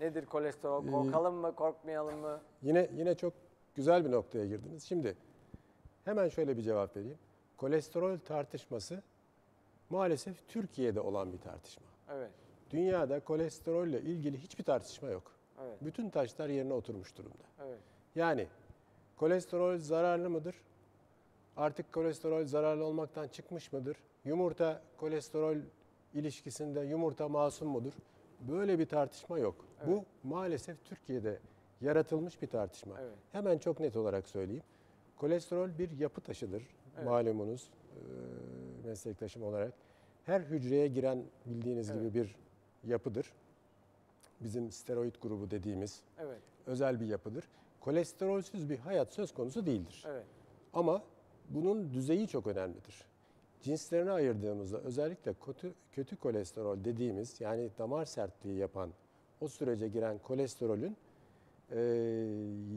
Nedir kolesterol? Korkalım mı, korkmayalım mı? Yine yine çok güzel bir noktaya girdiniz. Şimdi hemen şöyle bir cevap vereyim. Kolesterol tartışması maalesef Türkiye'de olan bir tartışma. Evet, Dünyada kolesterolle ilgili hiçbir tartışma yok. evet, Bütün taşlar yerine oturmuş durumda. evet. Yani kolesterol zararlı mıdır? Artık kolesterol zararlı olmaktan çıkmış mıdır? Yumurta kolesterol ilişkisinde yumurta masum mudur? Böyle bir tartışma yok. Bu maalesef Türkiye'de yaratılmış bir tartışma. Evet. Hemen çok net olarak söyleyeyim. Kolesterol bir yapı taşıdır. Evet. Malumunuz e, meslektaşım olarak. Her hücreye giren bildiğiniz Evet. gibi bir yapıdır. Bizim steroid grubu dediğimiz Evet, özel bir yapıdır. Kolesterolsüz bir hayat söz konusu değildir. evet, Ama bunun düzeyi çok önemlidir. Cinslerine ayırdığımızda özellikle kötü, kötü kolesterol dediğimiz yani damar sertliği yapan o sürece giren kolesterolün eee,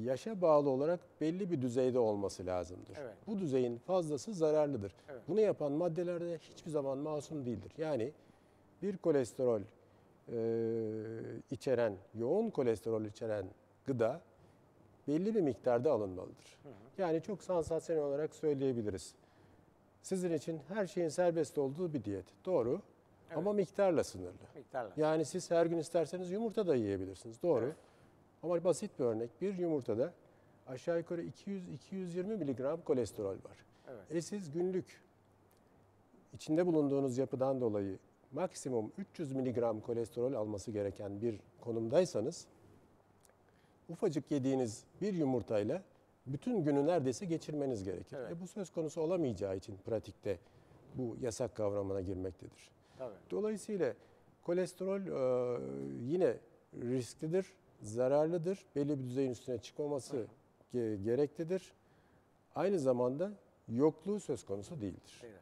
yaşa bağlı olarak belli bir düzeyde olması lazımdır. Evet. Bu düzeyin fazlası zararlıdır. Evet. Bunu yapan maddelerde hiçbir zaman masum değildir. Yani bir kolesterol eee, içeren, yoğun kolesterol içeren gıda belli bir miktarda alınmalıdır. Yani çok sansasyonel olarak söyleyebiliriz. Sizin için her şeyin serbest olduğu bir diyet. Doğru. Ama miktarla sınırlı. miktarla. Yani siz her gün isterseniz yumurta da yiyebilirsiniz. Doğru. Evet. Ama basit bir örnek. Bir yumurtada aşağı yukarı 200-220 miligram kolesterol var. Evet. E siz günlük içinde bulunduğunuz yapıdan dolayı maksimum 300 miligram kolesterol alması gereken bir konumdaysanız ufacık yediğiniz bir yumurtayla bütün günü neredeyse geçirmeniz gerekir. Evet. E bu söz konusu olamayacağı için pratikte bu yasak kavramına girmektedir. Tabii. Dolayısıyla kolesterol e, yine risklidir, zararlıdır. Belli bir düzeyin üstüne çıkmaması ge- gereklidir. Aynı zamanda yokluğu söz konusu değildir. Evet.